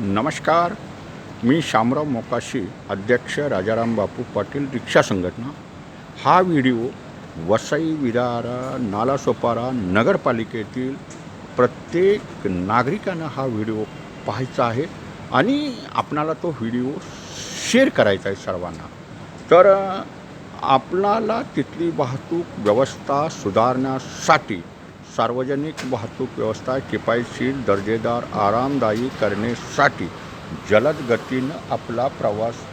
नमस्कार. मी शामराव मोकाशी अध्यक्ष राजाराम बापू पाटील रिक्षा संघटना. हा व्हिडिओ वसई विरारा नालासोपारा नगरपालिकेतील प्रत्येक नागरिकानं हा व्हिडिओ पाहायचा आहे आणि आपणाला तो व्हिडिओ शेअर करायचा आहे सर्वांना. तर आपणाला तिथली वाहतूक व्यवस्था सुधारण्यासाठी सार्वजनिक वाहतूक व्यवस्था किफायतशीर दर्जेदार आरामदायी करण्यासाठी जलद गतीनं आपला प्रवास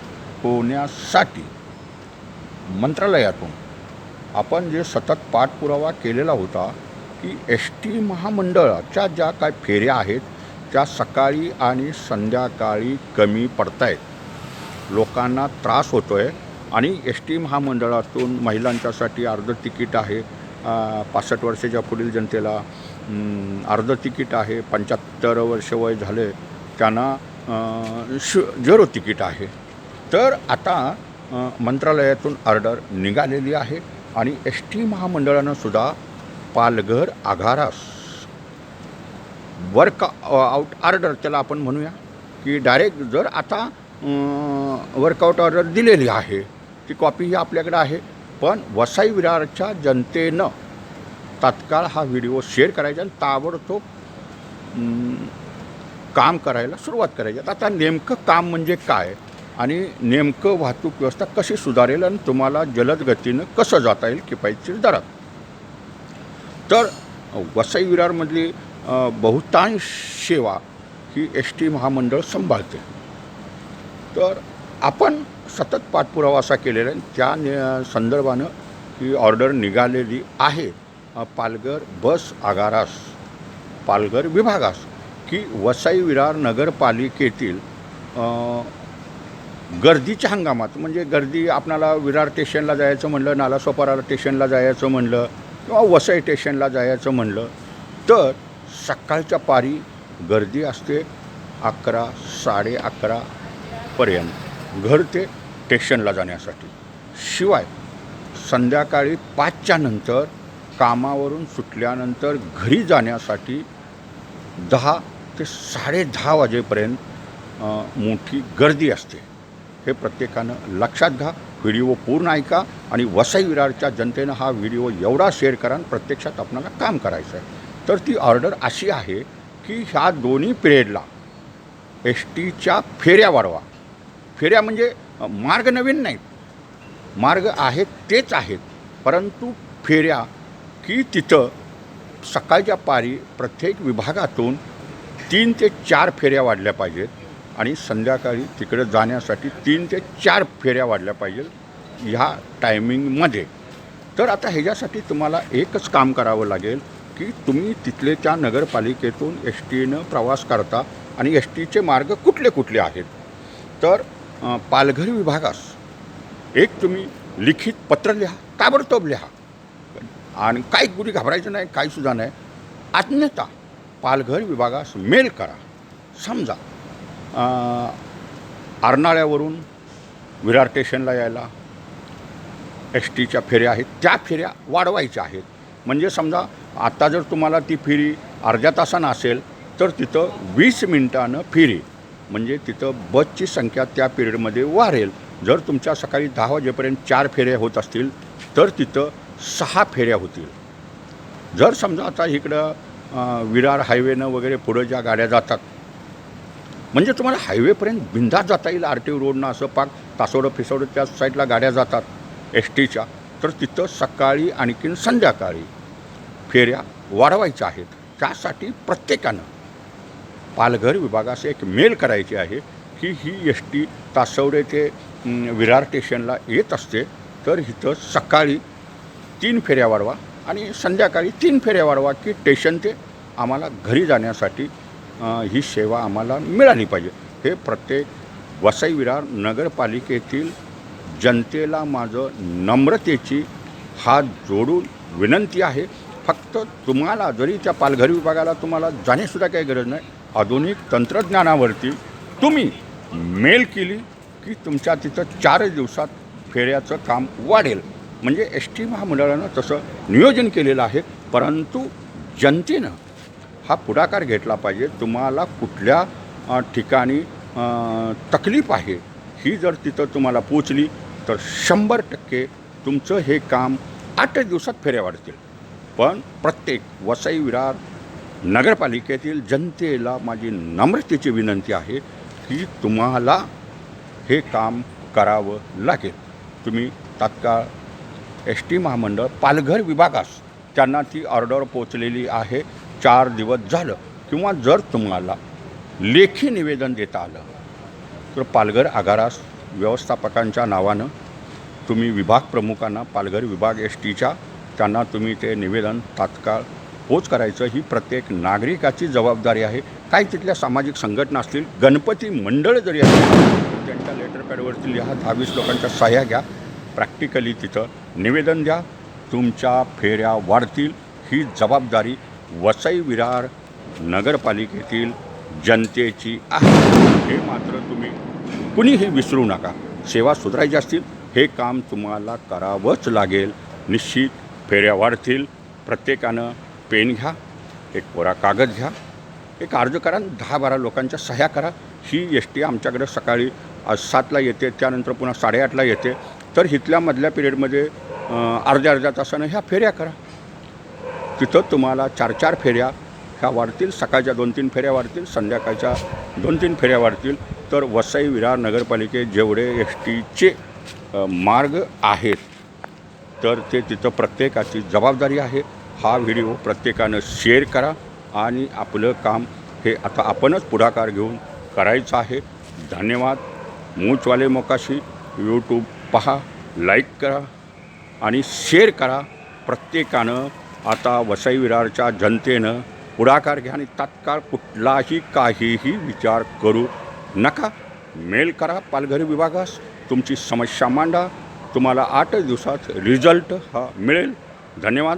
होण्यासाठी मंत्रालयातून आपण जे सतत पाठपुरावा केलेला होता की एस टी महामंडळाच्या ज्या काय फेऱ्या आहेत त्या सकाळी आणि संध्याकाळी कमी पडत आहेत लोकांना त्रास होतो आहे आणि एस टी महामंडळातून महिलांच्यासाठी अर्ध तिकीट आहे पासष्ट वर्षाच्या पुढील जनतेला अर्ध तिकीट आहे पंच्याहत्तर वर्ष वय झाले त्यांना श शु झिरो तिकीट आहे. तर आता मंत्रालयातून ऑर्डर निघालेली आहे आणि एस टी महामंडळानं सुद्धा पालघर आघारास वर्क आउट ऑर्डर त्याला आपण म्हणूया की डायरेक्ट जर आता वर्कआउट ऑर्डर दिलेली आहे ती कॉपी ही आपल्याकडे आहे पण वसाई विरारच्या जनतेनं तात्काळ हा व्हिडिओ शेअर करायचा आणि ताबडतोब काम करायला सुरुवात करायची. आता नेमकं काम म्हणजे काय आणि नेमकं वाहतूक व्यवस्था कशी सुधारेल आणि तुम्हाला जलद गतीनं कसं जाता येईल किफायतशीर दरात? तर वसई विरारमधली बहुतांश सेवा ही एस टी महामंडळ सांभाळते. तर आपण सतत पाठपुरावा असा केलेला आहे. त्या नि- संदर्भानं ही ऑर्डर निघालेली आहे पालघर बस आगारास पालघर विभागास की वसई विरार नगरपालिकेतील गर्दीच्या हंगामात म्हणजे गर्दी आपणाला विरार स्टेशनला जायचं म्हणलं नालासोपारा स्टेशनला जायचं म्हणलं किंवा वसई स्टेशनला जायचं म्हणलं तर सकाळच्या पारी गर्दी असते अकरा साडे अकरापर्यंत घर ते स्टेशनला जाण्यासाठी. शिवाय संध्याकाळी पाचच्या नंतर कामावरून सुटल्यानंतर घरी जाण्यासाठी दहा ते साडेदहा वाजेपर्यंत मोठी गर्दी असते. हे प्रत्येकानं लक्षात घ्या. व्हिडिओ पूर्ण ऐका आणि वसई विरारच्या जनतेनं हा व्हिडिओ एवढा शेअर करा प्रत्यक्षात आपल्याला काम करायचं आहे तर ती ऑर्डर अशी आहे की ह्या दोन्ही पिरियडला एस टीच्या फेऱ्या वाढवा. फेऱ्या म्हणजे मार्ग नवीन नाहीत. मार्ग आहेत तेच आहेत. परंतु फेऱ्या की तिथं सकाळच्या पारी प्रत्येक विभागातून तीन ते चार फेऱ्या वाढल्या पाहिजेत आणि संध्याकाळी तिकडे जाण्यासाठी तीन ते चार फेऱ्या वाढल्या पाहिजेत ह्या टायमिंगमध्ये. तर आता ह्याच्यासाठी तुम्हाला एकच काम करावं लागेल की तुम्ही तिथले त्या नगरपालिकेतून एस टीनं प्रवास करता आणि एस टीचे मार्ग कुठले कुठले आहेत. तर पालघर विभागास. एक तुम्ही लिखित पत्र लिहा ताबडतोब लिहा. आणि काही कुठे घाबरायचं नाही काही सुद्धा नाही. अन्यथा पालघर विभागास मेल करा. समजा अर्नाळ्यावरून विरार स्टेशनला यायला एस टीच्या फेऱ्या आहेत त्या फेऱ्या वाढवायच्या आहेत. म्हणजे समजा आत्ता जर तुम्हाला ती फेरी अर्ध्या तासानं असेल तर तिथं वीस मिनिटानं फेरी. म्हणजे तिथं बसची संख्या त्या पिरियडमध्ये वाढेल. जर तुमच्या सकाळी दहा वाजेपर्यंत चार फेऱ्या होत असतील तर तिथं सहा फेऱ्या होतील. जर समजा आता इकडं विरार हायवेनं वगैरे पुढं ज्या गाड्या जातात म्हणजे तुम्हाला हायवेपर्यंत बिंदास जाता येईल आर टी ओ रोडनं असं पाक तासोडं फिसोडं त्या साईडला गाड्या जातात एस टीच्या तर तिथं सकाळी आणखीन संध्याकाळी फेऱ्या वाढवायच्या आहेत. त्यासाठी प्रत्येकानं पालघर विभागास एक मेल करायची आहे की ही एस टी तासवडे ते विरार स्टेशनला येत असते तर इथं सकाळी तीन फेऱ्या वाढवा आणि संध्याकाळी तीन फेऱ्या वाढवा की स्टेशन ते आम्हाला घरी जाण्यासाठी ही सेवा आम्हाला मिळाली पाहिजे. हे प्रत्येक वसई विरार नगरपालिकेतील जनतेला माझं नम्रतेची हात जोडून विनंती आहे. फक्त तुम्हाला जरी त्या पालघर विभागाला तुम्हाला जाण्यासुद्धा काही गरज नाही आधुनिक तंत्रज्ञानावरती तुम्ही मेल केली की तुमच्या तिथं चार दिवसात फेऱ्याचं काम वाढेल. म्हणजे एस टी महामंडळानं तसं नियोजन केलेलं आहे परंतु जनतेनं हा पुढाकार घेतला पाहिजे. तुम्हाला कुठल्या ठिकाणी तकलीफ आहे ही जर तिथं तुम्हाला पोचली तर शंभर टक्के तुमचं हे काम आठ दिवसात फेऱ्या वाढतील. पण प्रत्येक वसई विरार नगरपालिकेतील जनतेला माझी नम्रतेची विनंती आहे की तुम्हाला हे काम करावं लागेल. तुम्ही तात्काळ एस टी महामंडळ पालघर विभागास त्यांना ती ऑर्डर पोचलेली आहे. चार दिवस झालं. किंवा जर तुम्हाला लेखी निवेदन देता आलं तर पालघर आगारास व्यवस्थापकांच्या नावानं तुम्ही विभाग प्रमुखांना पालघर विभाग एस टीच्या त्यांना तुम्ही ते निवेदन तात्काळ पोच करायचं ही प्रत्येक नागरिकाची जबाबदारी आहे. काही तिथल्या सामाजिक संघटना असतील गणपती मंडळ जरी असतील त्यांच्या लेटर पॅडवरती लिहा दहा वीस लोकांच्या सह्या घ्या. प्रॅक्टिकली तिथं निवेदन द्या. तुमच्या फेऱ्या वाढतील. ही जबाबदारी वसई विरार नगरपालिकेतील जनतेची आहे. हे मात्र तुम्ही कुणीही विसरू नका. सेवा सुधारायची असतील हे काम तुम्हाला करावंच लागेल. निश्चित फेऱ्या वाढतील. प्रत्येकानं पेन घ्या एक कोरा कागद घ्या एक अर्ज करा आणि दहा बारा लोकांच्या सह्या करा. ही एस टी आमच्याकडे सकाळी सातला येते त्यानंतर पुन्हा साडेआठला येते. तर इथल्या मधल्या पिरियडमध्ये अर्ध्या अर्ध्या तासानं ह्या फेऱ्या करा. तिथं तुम्हाला चार चार फेऱ्या ह्या वाढतील. सकाळच्या दोन तीन फेऱ्या वाढतील संध्याकाळच्या दोन तीन फेऱ्या वाढतील. तर वसई विरार नगरपालिकेत जेवढे एस टीचे मार्ग आहेत तर ते तिथं प्रत्येकाची जबाबदारी आहे. हा व्हिडिओ प्रत्येकानं शेअर करा आणि आपलं काम हे आता आपणच पुढाकार घेऊन करायचं आहे. धन्यवाद. मूचवाले मोकाशी यूट्यूब पहा लाईक करा आणि शेअर करा. प्रत्येकानं आता वसई विरारच्या जनतेनं पुढाकार घ्या आणि तात्काळ कुठलाही काहीही विचार करू नका. मेल करा पालघर विभागास. तुमची समस्या मांडा. तुम्हाला आठ दिवसात रिझल्ट हा मिळेल. धन्यवाद.